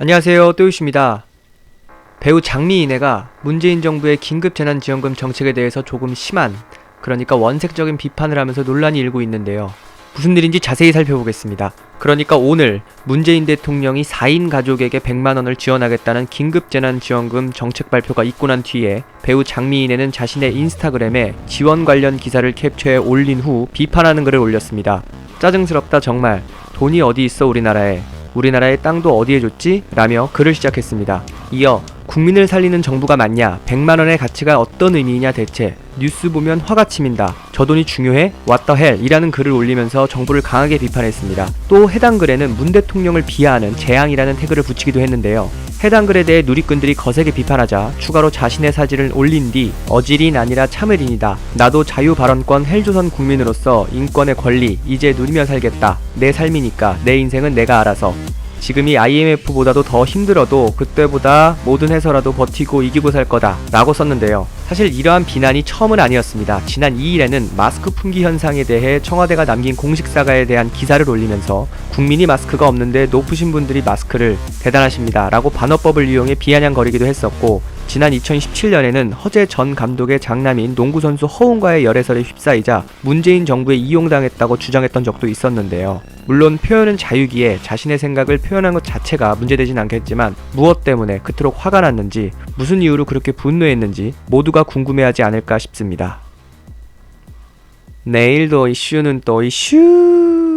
안녕하세요. 또유씨입니다. 배우 장미인애가 문재인 정부의 긴급 재난지원금 정책에 대해서 조금 심한, 그러니까 원색적인 비판을 하면서 논란이 일고 있는데요. 무슨 일인지 자세히 살펴보겠습니다. 그러니까 오늘 문재인 대통령이 4인 가족에게 100만 원을 지원하겠다는 긴급 재난지원금 정책 발표가 있고 난 뒤에 배우 장미인애는 자신의 인스타그램에 지원 관련 기사를 캡처해 올린 후 비판하는 글을 올렸습니다. 짜증스럽다 정말. 돈이 어디 있어 우리나라에. 우리나라의 땅도 어디에 줬지? 라며 글을 시작했습니다. 이어 국민을 살리는 정부가 맞냐? 100만 원의 가치가 어떤 의미이냐 대체? 뉴스 보면 화가 치민다. 저 돈이 중요해? The hell? 이라는 글을 올리면서 정부를 강하게 비판했습니다. 또 해당 글에는 문 대통령을 비하하는 재앙이라는 태그를 붙이기도 했는데요. 해당 글에 대해 누리꾼들이 거세게 비판하자 추가로 자신의 사진을 올린 뒤 어질인 아니라 참을인이다. 나도 자유 발언권 헬조선 국민으로서 인권의 권리 이제 누리며 살겠다. 내 삶이니까 내 인생은 내가 알아서 지금이 IMF보다도 더 힘들어도 그때보다 뭐든 해서라도 버티고 이기고 살 거다 라고 썼는데요. 사실 이러한 비난이 처음은 아니었습니다. 지난 2일에는 마스크 품귀 현상에 대해 청와대가 남긴 공식 사과에 대한 기사를 올리면서 국민이 마스크가 없는데 높으신 분들이 마스크를 대단하십니다 라고 반어법을 이용해 비아냥거리기도 했었고 지난 2017년에는 허재 전 감독의 장남인 농구선수 허웅과의 열애설에 휩싸이자 문재인 정부에 이용당했다고 주장했던 적도 있었는데요. 물론 표현은 자유기에 자신의 생각을 표현한 것 자체가 문제되진 않겠지만 무엇 때문에 그토록 화가 났는지 무슨 이유로 그렇게 분노했는지 모두가 궁금해하지 않을까 싶습니다. 내일도 이슈는 또 이슈